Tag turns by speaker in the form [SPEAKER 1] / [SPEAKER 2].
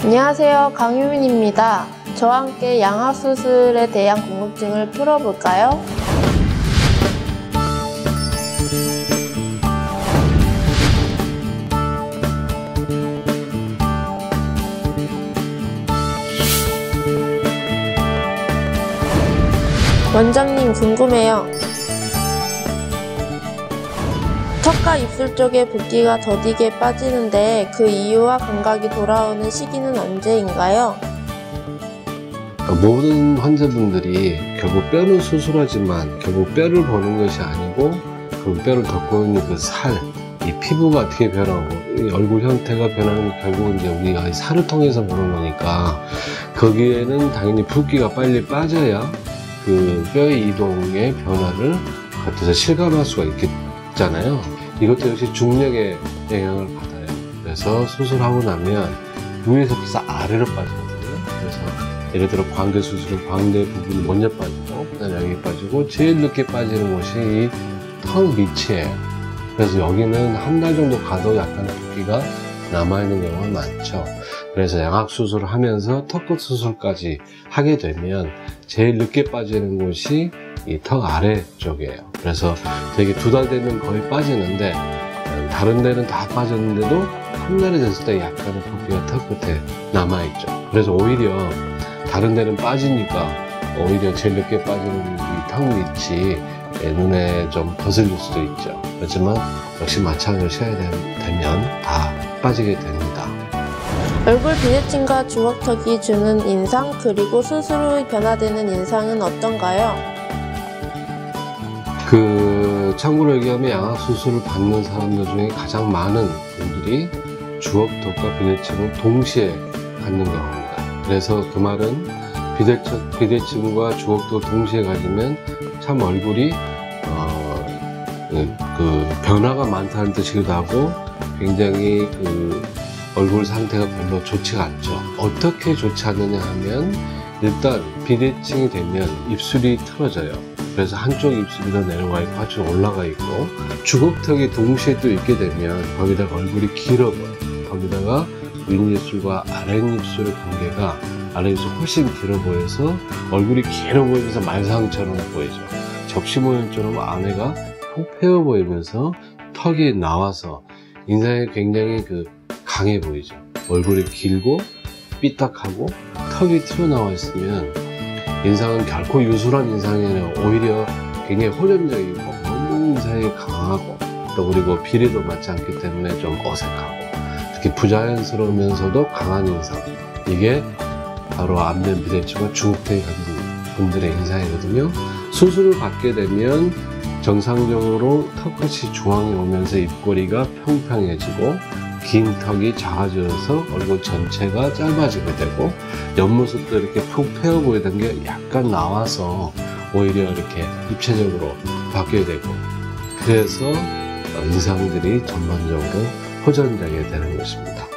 [SPEAKER 1] 안녕하세요. 강유민입니다. 저와 함께 양악수술에 대한 궁금증을 풀어볼까요? 원장님 궁금해요. 턱과 입술 쪽에 붓기가 더디게 빠지는데 그 이유와 감각이 돌아오는 시기는 언제인가요?
[SPEAKER 2] 모든 환자분들이 결국 뼈는 수술하지만 결국 뼈를 보는 것이 아니고 그 뼈를 덮고 있는 그 살, 이 피부가 어떻게 변하고 이 얼굴 형태가 변하는 게 결국 이제 우리가 이 살을 통해서 보는 거니까 거기에는 당연히 붓기가 빨리 빠져야 그 뼈의 이동의 변화를 겉에서 실감할 수가 있겠 잖아요. 이것도 역시 중력의 영향을 받아요. 그래서 수술하고 나면 위에서부터 아래로 빠지거든요. 그래서 예를 들어 광대 수술은 광대 부분이 먼저 빠지고 그다음에 여기 빠지고 제일 늦게 빠지는 곳이 이 턱 밑이에요. 그래서 여기는 한 달 정도 가도 약간 붓기가 남아있는 경우가 많죠. 그래서 양악 수술을 하면서 턱끝 수술까지 하게 되면 제일 늦게 빠지는 곳이 이 턱 아래 쪽이에요. 그래서 되게 두 달 되면 거의 빠지는데 다른 데는 다 빠졌는데도 한 달이 됐을 때 약간의 붓기가 턱 끝에 남아있죠. 그래서 오히려 다른 데는 빠지니까 오히려 제일 늦게 빠지는 이 턱 밑이 눈에 좀 거슬릴 수도 있죠. 그렇지만 역시 마찬가지로 시간이 되면 다 빠지게 됩니다.
[SPEAKER 1] 얼굴 비대칭과 주걱턱이 주는 인상 그리고 수술 후 변화되는 인상은 어떤가요?
[SPEAKER 2] 그 참고로 얘기하면 양악 수술을 받는 사람들 중에 가장 많은 분들이 주걱턱과 비대칭을 동시에 갖는 경우입니다. 그래서 그 말은 비대칭, 비대칭과 주걱턱을 동시에 가지면 참 얼굴이 어, 그 변화가 많다는 뜻이기도 하고 굉장히 그 얼굴 상태가 별로 좋지가 않죠. 어떻게 좋지 않느냐 하면 일단 비대칭이 되면 입술이 틀어져요. 그래서 한쪽 입술이 더 내려가 있고 한쪽 올라가 있고 주걱턱이 동시에 또 있게 되면 거기다가 얼굴이 길어 보여. 거기다가 윗입술과 아랫입술의 관계가 아랫입술 훨씬 길어 보여서 얼굴이 길어 보이면서 말상처럼 보이죠. 접시 모양처럼 안에가 푹 패어 보이면서 턱이 나와서 인상이 굉장히 그 강해 보이죠. 얼굴이 길고 삐딱하고 턱이 튀어나와 있으면 인상은 결코 유술한 인상이 아니라 오히려 굉장히 호전적이고 너무 인상이 강하고 또 그리고 비례도 맞지 않기 때문에 좀 어색하고 특히 부자연스러우면서도 강한 인상 이게 바로 안면 중턱이 가진 분들의 인상이거든요. 수술을 받게 되면 정상적으로 턱끝이 중앙에 오면서 입꼬리가 평평해지고 긴 턱이 작아져서 얼굴 전체가 짧아지게 되고 옆모습도 이렇게 푹 패어 보이던 게 약간 나와서 오히려 이렇게 입체적으로 바뀌게 되고 그래서 인상들이 전반적으로 호전되게 되는 것입니다.